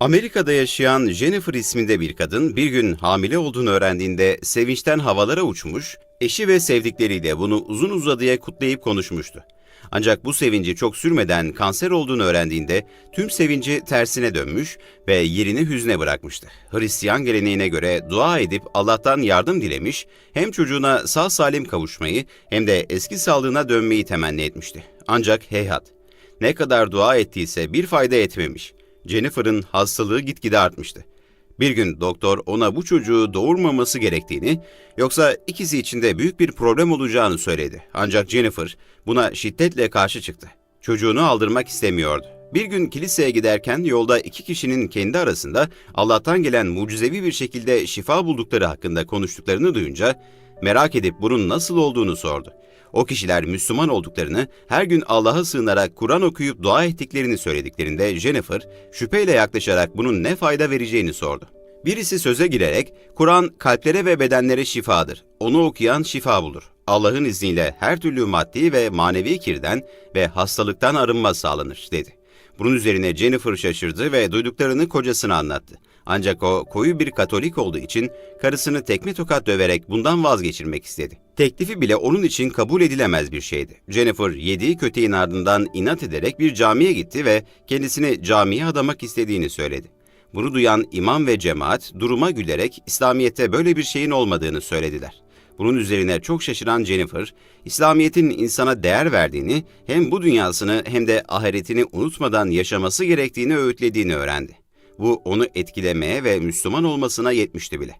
Amerika'da yaşayan Jennifer isminde bir kadın bir gün hamile olduğunu öğrendiğinde sevinçten havalara uçmuş, eşi ve sevdikleriyle bunu uzun uzadıya kutlayıp konuşmuştu. Ancak bu sevinci çok sürmeden kanser olduğunu öğrendiğinde tüm sevinci tersine dönmüş ve yerini hüzne bırakmıştı. Hristiyan geleneğine göre dua edip Allah'tan yardım dilemiş, hem çocuğuna sağ salim kavuşmayı hem de eski sağlığına dönmeyi temenni etmişti. Ancak heyhat, ne kadar dua ettiyse bir fayda etmemiş. Jennifer'ın hastalığı gitgide artmıştı. Bir gün doktor ona bu çocuğu doğurmaması gerektiğini, yoksa ikisi için de büyük bir problem olacağını söyledi. Ancak Jennifer buna şiddetle karşı çıktı. Çocuğunu aldırmak istemiyordu. Bir gün kiliseye giderken yolda iki kişinin kendi arasında Allah'tan gelen mucizevi bir şekilde şifa buldukları hakkında konuştuklarını duyunca merak edip bunun nasıl olduğunu sordu. O kişiler Müslüman olduklarını, her gün Allah'a sığınarak Kur'an okuyup dua ettiklerini söylediklerinde Jennifer şüpheyle yaklaşarak bunun ne fayda vereceğini sordu. Birisi söze girerek, Kur'an kalplere ve bedenlere şifadır. Onu okuyan şifa bulur. Allah'ın izniyle her türlü maddi ve manevi kirden ve hastalıktan arınma sağlanır, dedi. Bunun üzerine Jennifer şaşırdı ve duyduklarını kocasına anlattı. Ancak o koyu bir Katolik olduğu için karısını tekme tokat döverek bundan vazgeçirmek istedi. Teklifi bile onun için kabul edilemez bir şeydi. Jennifer yediği köteğin ardından inat ederek bir camiye gitti ve kendisini camiye adamak istediğini söyledi. Bunu duyan imam ve cemaat duruma gülerek İslamiyet'te böyle bir şeyin olmadığını söylediler. Bunun üzerine çok şaşıran Jennifer, İslamiyet'in insana değer verdiğini, hem bu dünyasını hem de ahiretini unutmadan yaşaması gerektiğini öğütlediğini öğrendi. Bu onu etkilemeye ve Müslüman olmasına yetmişti bile.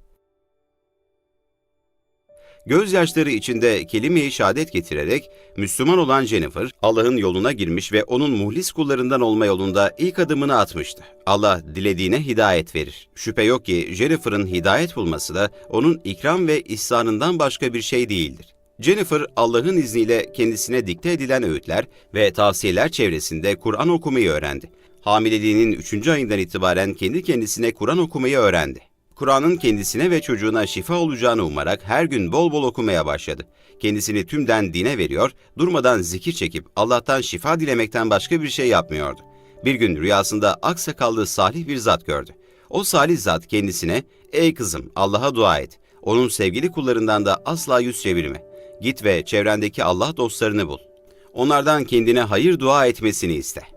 Gözyaşları içinde kelime-i şehadet getirerek Müslüman olan Jennifer, Allah'ın yoluna girmiş ve onun muhlis kullarından olma yolunda ilk adımını atmıştı. Allah dilediğine hidayet verir. Şüphe yok ki Jennifer'ın hidayet bulması da onun ikram ve ihsanından başka bir şey değildir. Jennifer, Allah'ın izniyle kendisine dikte edilen öğütler ve tavsiyeler çevresinde Kur'an okumayı öğrendi. Hamileliğinin 3. ayından itibaren kendi kendisine Kur'an okumayı öğrendi. Kur'an'ın kendisine ve çocuğuna şifa olacağını umarak her gün bol bol okumaya başladı. Kendisini tümden dine veriyor, durmadan zikir çekip Allah'tan şifa dilemekten başka bir şey yapmıyordu. Bir gün rüyasında aksakallı salih bir zat gördü. O salih zat kendisine, ''Ey kızım Allah'a dua et. Onun sevgili kullarından da asla yüz çevirme. Git ve çevrendeki Allah dostlarını bul. Onlardan kendine hayır dua etmesini iste.''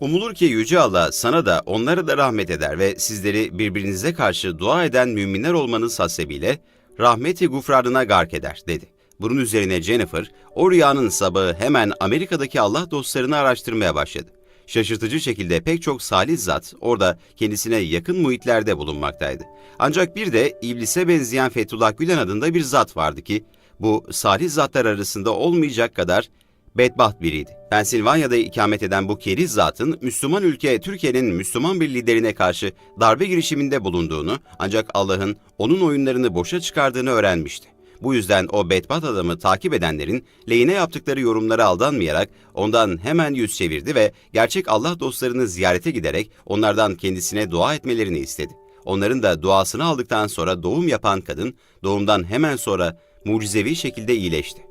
Umulur ki Yüce Allah sana da onlara da rahmet eder ve sizleri birbirinize karşı dua eden müminler olmanız hasebiyle rahmeti gufranına gark eder, dedi. Bunun üzerine Jennifer, o rüyanın sabahı hemen Amerika'daki Allah dostlarını araştırmaya başladı. Şaşırtıcı şekilde pek çok salih zat orada kendisine yakın muhitlerde bulunmaktaydı. Ancak bir de iblise benzeyen Fethullah Gülen adında bir zat vardı ki, bu salih zatlar arasında olmayacak kadar bedbaht biriydi. Pensilvanya'da ikamet eden bu keriz zatın Müslüman ülke Türkiye'nin Müslüman bir liderine karşı darbe girişiminde bulunduğunu ancak Allah'ın onun oyunlarını boşa çıkardığını öğrenmişti. Bu yüzden o bedbaht adamı takip edenlerin lehine yaptıkları yorumlara aldanmayarak ondan hemen yüz çevirdi ve gerçek Allah dostlarını ziyarete giderek onlardan kendisine dua etmelerini istedi. Onların da duasını aldıktan sonra doğum yapan kadın doğumdan hemen sonra mucizevi şekilde iyileşti.